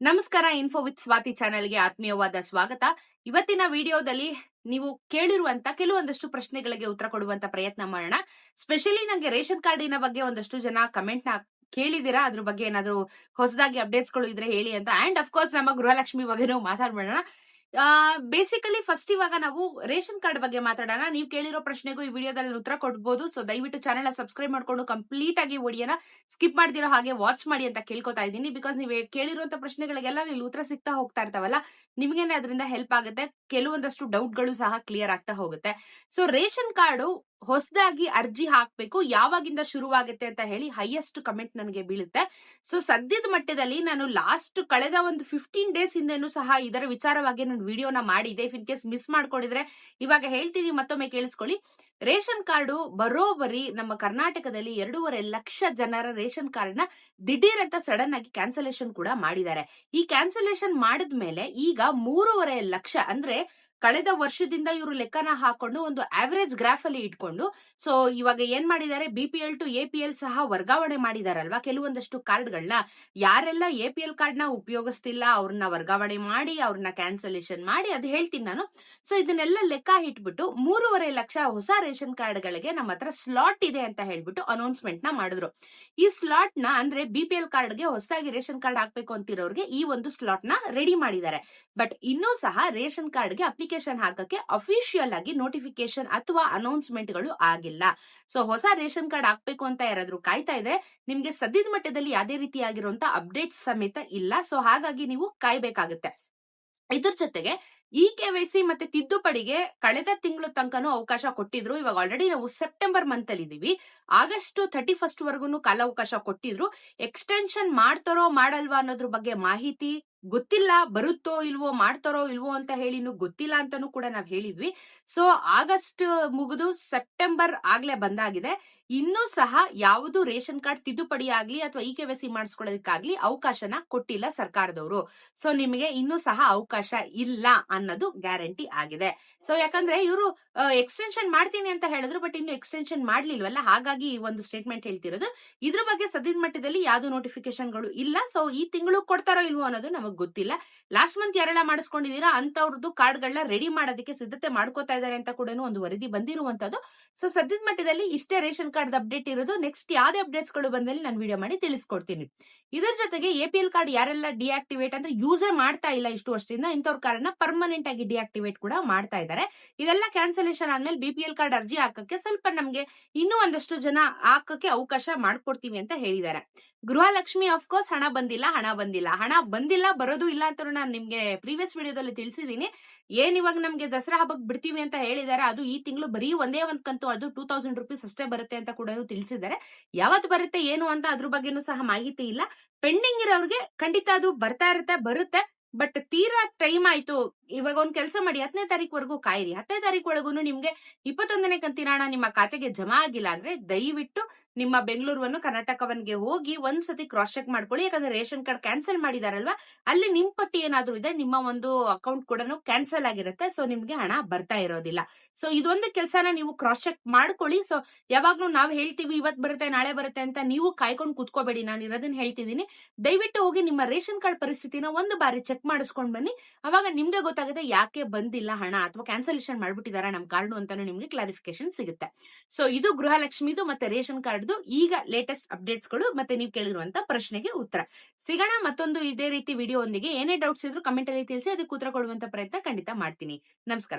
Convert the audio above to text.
ನಮಸ್ಕಾರ info with Swati ಚಾನೆಲ್ಗೆ ಆತ್ಮೀಯವಾದ ಸ್ವಾಗತ. ಇವತ್ತಿನ ವಿಡಿಯೋದಲ್ಲಿ ನೀವು ಕೇಳಿರುವಂತ ಕೆಲವೊಂದಷ್ಟು ಪ್ರಶ್ನೆಗಳಿಗೆ ಉತ್ತರ ಕೊಡುವಂತ ಪ್ರಯತ್ನ ಮಾಡೋಣ. ಸ್ಪೆಷಲಿ ನಂಗೆ ರೇಷನ್ ಕಾರ್ಡಿನ ಬಗ್ಗೆ ಒಂದಷ್ಟು ಜನ ಕಮೆಂಟ್ನ ಕೇಳಿದಿರಾ ಅದ್ರ ಬಗ್ಗೆ ಏನಾದ್ರು ಹೊಸದಾಗಿ ಅಪ್ಡೇಟ್ಸ್ಗಳು ಇದ್ರೆ ಹೇಳಿ ಅಂತ. ಅಂಡ್ ಅಫ್ಕೋರ್ಸ್ ನಮ್ಮ ಗೃಹಲಕ್ಷ್ಮಿ ಬಗ್ಗೆನೂ ಮಾತಾಡ್ಬೇಡ ಬೇಸಿಕಲಿ ಫಸ್ಟ್ ಇವಾಗ ನಾವು ರೇಷನ್ ಕಾರ್ಡ್ ಬಗ್ಗೆ ಮಾತಾಡೋಣ. ನೀವು ಕೇಳಿರೋ ಪ್ರಶ್ನೆಗೂ ಈ ವಿಡಿಯೋದಲ್ಲಿ ಉತ್ತರ ಕೊಡ್ಬೋದು. ಸೊ ದಯವಿಟ್ಟು ಚಾನೆಲ್ ಸಬ್ಸ್ಕ್ರೈಬ್ ಮಾಡ್ಕೊಂಡು ಕಂಪ್ಲೀಟ್ ಆಗಿ ವಿಡಿಯೋನ ಸ್ಕಿಪ್ ಮಾಡ್ದಿರೋ ಹಾಗೆ ವಾಚ್ ಮಾಡಿ ಅಂತ ಕೇಳ್ಕೊತಾ ಇದ್ದೀನಿ. ಬಿಕಾಸ್ ನೀವು ಕೇಳಿರುವಂತ ಪ್ರಶ್ನೆಗಳಿಗೆಲ್ಲ ನೀವು ಉತ್ತರ ಸಿಗ್ತಾ ಹೋಗ್ತಾ ಇರ್ತಾವಲ್ಲ, ನಿಮ್ಗೇನೆ ಅದರಿಂದ ಹೆಲ್ಪ್ ಆಗುತ್ತೆ. ಕೆಲವೊಂದಷ್ಟು ಡೌಟ್ಗಳು ಸಹ ಕ್ಲಿಯರ್ ಆಗ್ತಾ ಹೋಗುತ್ತೆ. ಸೊ ರೇಷನ್ ಕಾರ್ಡು ಹೊಸದಾಗಿ ಅರ್ಜಿ ಹಾಕ್ಬೇಕು, ಯಾವಾಗಿಂದ ಶುರುವಾಗುತ್ತೆ ಅಂತ ಹೇಳಿ ಹೈಯೆಸ್ಟ್ ಕಮೆಂಟ್ ನನಗೆ ಬೀಳುತ್ತೆ. ಸೊ ಸದ್ಯದ ಮಟ್ಟದಲ್ಲಿ ನಾನು ಲಾಸ್ಟ್ ಕಳೆದ ಒಂದು ಫಿಫ್ಟೀನ್ ಡೇಸ್ ಹಿಂದೆನೂ ಸಹ ಇದರ ವಿಚಾರವಾಗಿ ನಾನು ವಿಡಿಯೋನ ಮಾಡಿದೆ ಇಫ್ ಇನ್ ಕೇಸ್ ಮಿಸ್ ಮಾಡ್ಕೊಂಡಿದ್ರೆ ಇವಾಗ ಹೇಳ್ತೀನಿ, ಮತ್ತೊಮ್ಮೆ ಕೇಳಿಸ್ಕೊಳ್ಳಿ. ರೇಷನ್ ಕಾರ್ಡು ಬರೋಬರಿ ನಮ್ಮ ಕರ್ನಾಟಕದಲ್ಲಿ ಎರಡೂವರೆ ಲಕ್ಷ ಜನರ ರೇಷನ್ ಕಾರ್ಡ್ನ ದಿಢೀರ್ ಅಂತ ಸಡನ್ ಆಗಿ ಕ್ಯಾನ್ಸಲೇಷನ್ ಕೂಡ ಮಾಡಿದ್ದಾರೆ. ಈ ಕ್ಯಾನ್ಸಲೇಷನ್ ಮಾಡಿದ್ಮೇಲೆ ಈಗ ಮೂರುವರೆ ಲಕ್ಷ ಅಂದ್ರೆ ಕಳೆದ ವರ್ಷದಿಂದ ಇವರು ಲೆಕ್ಕನ ಹಾಕೊಂಡು ಒಂದು ಆವರೇಜ್ ಗ್ರಾಫ್ ಅಲ್ಲಿ ಇಟ್ಕೊಂಡು ಸೊ ಇವಾಗ ಏನ್ ಮಾಡಿದ್ದಾರೆ? B P L to A P L ಸಹ ವರ್ಗಾವಣೆ ಮಾಡಿದಾರಲ್ವಾ? ಕೆಲವೊಂದಷ್ಟು ಕಾರ್ಡ್ಗಳನ್ನ ಯಾರೆಲ್ಲ ಎ ಪಿ ಎಲ್ ಕಾರ್ಡ್ನ ಉಪಯೋಗಿಸ್ತಿಲ್ಲ ಅವ್ರನ್ನ ವರ್ಗಾವಣೆ ಮಾಡಿ ಅವ್ರನ್ನ ಕ್ಯಾನ್ಸಲೇಷನ್ ಮಾಡಿ, ಅದು ಹೇಳ್ತೀನಿ ನಾನು. ಸೊ ಇದನ್ನೆಲ್ಲ ಲೆಕ್ಕ ಇಟ್ಬಿಟ್ಟು ಮೂರುವರೆ ಲಕ್ಷ ಹೊಸ ರೇಷನ್ ಕಾರ್ಡ್ಗಳಿಗೆ ನಮ್ಮ ಹತ್ರ ಸ್ಲಾಟ್ ಇದೆ ಅಂತ ಹೇಳ್ಬಿಟ್ಟು ಅನೌನ್ಸ್ಮೆಂಟ್ನ ಮಾಡಿದ್ರು. ಈ ಸ್ಲಾಟ್ನ ಅಂದ್ರೆ ಬಿ ಪಿ ಎಲ್ ಕಾರ್ಡ್ಗೆ ಹೊಸದಾಗಿ ರೇಷನ್ ಕಾರ್ಡ್ ಹಾಕ್ಬೇಕು ಅಂತಿರೋರಿಗೆ ಈ ಒಂದು ಸ್ಲಾಟ್ನ ರೆಡಿ ಮಾಡಿದ್ದಾರೆ. ಬಟ್ ಇನ್ನೂ ಸಹ ರೇಷನ್ ಕಾರ್ಡ್ಗೆ ಅಪ್ಲಿಕೇಶನ್ ಹಾಕಕ್ಕೆ ಅಫಿಷಿಯಲ್ ಆಗಿ ನೋಟಿಫಿಕೇಶನ್ ಅಥವಾ ಅನೌನ್ಸ್ಮೆಂಟ್ಗಳು ಆಗಿಲ್ಲ. ಸೊ ಹೊಸ ರೇಷನ್ ಕಾರ್ಡ್ ಹಾಕ್ಬೇಕು ಅಂತ ಯಾರಾದ್ರೂ ಕಾಯ್ತಾ ಇದ್ರೆ ನಿಮ್ಗೆ ಸದ್ಯದ ಮಟ್ಟದಲ್ಲಿ ಯಾವುದೇ ರೀತಿಯಾಗಿರುವಂತ ಅಪ್ಡೇಟ್ ಸಮೇತ ಇಲ್ಲ. ಸೊ ಹಾಗಾಗಿ ನೀವು ಕಾಯ್ಬೇಕಾಗುತ್ತೆ. ಇದ್ರ ಜೊತೆಗೆ ಇ ಕೆ ವೈ ಸಿ ಮತ್ತೆ ತಿದ್ದುಪಡಿಗೆ ಕಳೆದ ತಿಂಗಳು ತನಕನೂ ಅವಕಾಶ ಕೊಟ್ಟಿದ್ರು. ಇವಾಗ ಆಲ್ರೆಡಿ ನಾವು ಸೆಪ್ಟೆಂಬರ್ ಮಂತ್ ಅಲ್ಲಿ ಇದೀವಿ. ಆಗಸ್ಟ್ ಥರ್ಟಿ ಫಸ್ಟ್ ವರ್ಗು ಕಾಲಾವಕಾಶ ಕೊಟ್ಟಿದ್ರು. ಎಕ್ಸ್ಟೆನ್ಷನ್ ಮಾಡ್ತಾರೋ ಮಾಡಲ್ವಾ ಅನ್ನೋದ್ರ ಬಗ್ಗೆ ಮಾಹಿತಿ ಗೊತ್ತಿಲ್ಲ, ಬರುತ್ತೋ ಇಲ್ವೋ, ಮಾಡ್ತಾರೋ ಇಲ್ವೋ ಅಂತ ಹೇಳಿನೂ ಗೊತ್ತಿಲ್ಲ ಅಂತಾನು ಕೂಡ ನಾವ್ ಹೇಳಿದ್ವಿ. ಸೊ, ಆಗಸ್ಟ್ ಮುಗಿದು ಸೆಪ್ಟೆಂಬರ್ ಆಗ್ಲೇ ಬಂದಾಗಿದೆ. ಇನ್ನೂ ಸಹ ಯಾವುದು ರೇಷನ್ ಕಾರ್ಡ್ ತಿದ್ದುಪಡಿ ಆಗ್ಲಿ ಅಥವಾ ಇ ಕೆ ಸಿ ಮಾಡಿಸ್ಕೊಳ್ಳೋದಕ್ಕಾಗ್ಲಿ ಅವಕಾಶನ ಕೊಟ್ಟಿಲ್ಲ ಸರ್ಕಾರದವರು. ಸೊ, ನಿಮಗೆ ಇನ್ನೂ ಸಹ ಅವಕಾಶ ಇಲ್ಲ ಅನ್ನೋದು ಗ್ಯಾರಂಟಿ ಆಗಿದೆ. ಸೊ, ಯಾಕಂದ್ರೆ ಇವರು ಎಕ್ಸ್ಟೆನ್ಷನ್ ಮಾಡ್ತೀನಿ ಅಂತ ಹೇಳಿದ್ರು, ಬಟ್ ಇನ್ನು ಎಕ್ಸ್ಟೆನ್ಷನ್ ಮಾಡ್ಲಿಲ್ವಲ್ಲ? ಹಾಗಾಗಿ ಈ ಒಂದು ಸ್ಟೇಟ್ಮೆಂಟ್ ಹೇಳ್ತಿರೋದು. ಇದ್ರ ಬಗ್ಗೆ ಸದ್ಯದ ಮಟ್ಟದಲ್ಲಿ ಯಾವ್ದು ನೋಟಿಫಿಕೇಶನ್ಗಳು ಇಲ್ಲ. ಸೊ, ಈ ತಿಂಗಳು ಕೊಡ್ತಾರೋ ಇಲ್ವೋ ಅನ್ನೋದು ನಮಗೆ ಗೊತ್ತಿಲ್ಲ. ಲಾಸ್ಟ್ ಮಂತ್ ಯಾರೆಲ್ಲ ಮಾಡಿಸ್ಕೊಂಡಿದೀರಾ ಅಂತವ್ರದ್ದು ಕಾರ್ಡ್ಗಳನ್ನ ರೆಡಿ ಮಾಡೋದಕ್ಕೆ ಸಿದ್ಧತೆ ಮಾಡ್ಕೋತಾ ಇದ್ದಾರೆ ಅಂತ ಕೂಡ ಒಂದು ವರದಿ ಬಂದಿರುವಂತದ್ದು ಸೊ ಸದ್ಯದ ಮಟ್ಟದಲ್ಲಿ ಇಷ್ಟೇ ರೇಷನ್ ಕಾರ್ಡ್ ಅಪ್ಡೇಟ್ ಇರೋದು. ನೆಕ್ಸ್ಟ್ ಯಾವ್ದೇ ಅಪ್ಡೇಟ್ಸ್ಗಳು ಬಂದಲ್ಲಿ ನಾನು ವಿಡಿಯೋ ಮಾಡಿ ತಿಳಿಸ್ಕೊಡ್ತೀನಿ. ಇದರ ಜೊತೆಗೆ ಎ ಪಿ ಎಲ್ ಕಾರ್ಡ್ ಯಾರೆಲ್ಲ ಡಿಆಕ್ಟಿವೇಟ್ ಅಂದ್ರೆ ಯೂಸೇ ಮಾಡ್ತಾ ಇಲ್ಲ ಇಷ್ಟು ವರ್ಷದಿಂದ, ಇಂಥವ್ರ ಕಾರ್ಡ್ನ ಪರ್ಮನೆಂಟ್ ಆಗಿ ಡಿಆಕ್ಟಿವೇಟ್ ಕೂಡ ಮಾಡ್ತಾ ಇದ್ದಾರೆ. ಇದೆಲ್ಲ ಕ್ಯಾನ್ಸಲೇಷನ್ ಆದ್ಮೇಲೆ ಬಿ ಪಿ ಎಲ್ ಕಾರ್ಡ್ ಅರ್ಜಿ ಹಾಕಕ್ಕೆ ಸ್ವಲ್ಪ ನಮ್ಗೆ ಇನ್ನೂ ಒಂದಷ್ಟು ಜನ ಹಾಕಕ್ಕೆ ಅವಕಾಶ ಮಾಡ್ಕೊಡ್ತೀವಿ ಅಂತ ಹೇಳಿದ್ದಾರೆ. ಗೃಹಲಕ್ಷ್ಮಿ ಅಫ್ಕೋರ್ಸ್ ಹಣ ಬಂದಿಲ್ಲ ಹಣ ಬಂದಿಲ್ಲ. ಹಣ ಬಂದಿಲ್ಲ, ಬರೋದು ಇಲ್ಲ ಅಂತ ನಾನು ನಿಮ್ಗೆ ಪ್ರೀವಿಯಸ್ ವಿಡಿಯೋದಲ್ಲಿ ತಿಳಿಸಿದೀನಿ ಏನ್ ಇವಾಗ ನಮ್ಗೆ ದಸರಾ ಹಬ್ಬಕ್ಕೆ ಬಿಡ್ತೀವಿ ಅಂತ ಹೇಳಿದಾರೆ, ಅದು ಈ ತಿಂಗಳು ಬರೀ ಒಂದೇ ಒಂದ್ ಕಂತು, ಅದು ಟೂ ತೌಸಂಡ್ ರುಪೀಸ್ ಅಷ್ಟೇ ಬರುತ್ತೆ ಅಂತ ಕೂಡ ತಿಳಿಸಿದ್ದಾರೆ. ಯಾವತ್ತು ಬರುತ್ತೆ, ಏನು ಅಂತ ಅದ್ರ ಬಗ್ಗೆನೂ ಸಹ ಮಾಹಿತಿ ಇಲ್ಲ. ಪೆಂಡಿಂಗ್ ಇರೋರಿಗೆ ಖಂಡಿತ ಅದು ಬರ್ತಾ ಇರುತ್ತೆ, ಬರುತ್ತೆ. ಬಟ್ ತೀರಾ ಟೈಮ್ ಆಯ್ತು. ಇವಾಗ ಒಂದ್ ಕೆಲಸ ಮಾಡಿ ಹತ್ತನೇ ತಾರೀಕು ಕಾಯಿರಿ. ಹತ್ತನೇ ತಾರೀಕು ಒಳಗೂ ನಿಮ್ಗೆ ಇಪ್ಪತ್ತೊಂದನೇ ಕಂತಿನ ಹಣ ನಿಮ್ಮ ಖಾತೆಗೆ ಜಮಾ ಆಗಿಲ್ಲ ಅಂದ್ರೆ ದಯವಿಟ್ಟು ನಿಮ್ಮ ಬೆಂಗಳೂರುವನ್ನು, ಕರ್ನಾಟಕವನ್ಗೆ ಹೋಗಿ ಒಂದ್ಸತಿ ಕ್ರಾಸ್ ಚೆಕ್ ಮಾಡ್ಕೊಳ್ಳಿ. ಯಾಕಂದ್ರೆ ರೇಷನ್ ಕಾರ್ಡ್ ಕ್ಯಾನ್ಸಲ್ ಮಾಡಿದಾರಲ್ವಾ? ಅಲ್ಲಿ ನಿಮ್ ಪಟ್ಟಿ ಏನಾದ್ರು ಇದೆ, ನಿಮ್ಮ ಒಂದು ಅಕೌಂಟ್ ಕೂಡ ಕ್ಯಾನ್ಸಲ್ ಆಗಿರುತ್ತೆ. ಸೊ, ನಿಮ್ಗೆ ಹಣ ಬರ್ತಾ ಇರೋದಿಲ್ಲ. ಸೊ, ಇದೊಂದು ಕೆಲಸನ ನೀವು ಕ್ರಾಸ್ ಚೆಕ್ ಮಾಡ್ಕೊಳ್ಳಿ. ಸೊ, ಯಾವಾಗ್ಲೂ ನಾವ್ ಹೇಳ್ತೀವಿ, ಇವತ್ ಬರುತ್ತೆ, ನಾಳೆ ಬರುತ್ತೆ ಅಂತ ನೀವು ಕಾಯ್ಕೊಂಡು ಕುತ್ಕೋಬೇಡಿ. ನಾನು ಇರೋದನ್ನ ಹೇಳ್ತಿದ್ದೀನಿ. ದಯವಿಟ್ಟು ಹೋಗಿ ನಿಮ್ಮ ರೇಷನ್ ಕಾರ್ಡ್ ಪರಿಸ್ಥಿತಿನ ಒಂದು ಬಾರಿ ಚೆಕ್ ಮಾಡಿಸ್ಕೊಂಡ್ ಬನ್ನಿ. ಅವಾಗ ನಿಮ್ಗೆ ಗೊತ್ತಾಗುತ್ತೆ ಯಾಕೆ ಬಂದಿಲ್ಲ ಹಣ ಅಥವಾ ಕ್ಯಾನ್ಸಲೇಷನ್ ಮಾಡ್ಬಿಟ್ಟಿದಾರ ನಮ್ ಕಾರ್ಡ್ ಅಂತಾನು ನಿಮ್ಗೆ ಕ್ಲಾರಿಫಿಕೇಶನ್ ಸಿಗುತ್ತೆ. ಸೊ ಇದು ಗೃಹಲಕ್ಷ್ಮಿದು ಮತ್ತೆ ರೇಷನ್ ಕಾರ್ಡ್ ಈಗ ಲೇಟೆಸ್ಟ್ ಅಪ್ಡೇಟ್ಸ್ಗಳು ಮತ್ತೆ ನೀವು ಕೇಳಿರುವಂತ ಪ್ರಶ್ನೆಗೆ ಉತ್ತರ. ಸಿಗೋಣ ಮತ್ತೊಂದು ಇದೇ ರೀತಿ ವಿಡಿಯೋ ಒಂದಿಗೆ. ಏನೇ ಡೌಟ್ಸ್ ಇದ್ರು ಕಮೆಂಟ್ ಅಲ್ಲಿ ತಿಳಿಸಿ, ಅದಕ್ಕೆ ಉತ್ತರ ಕೊಡುವಂತ ಪ್ರಯತ್ನ ಖಂಡಿತ ಮಾಡ್ತೀನಿ. ನಮಸ್ಕಾರ.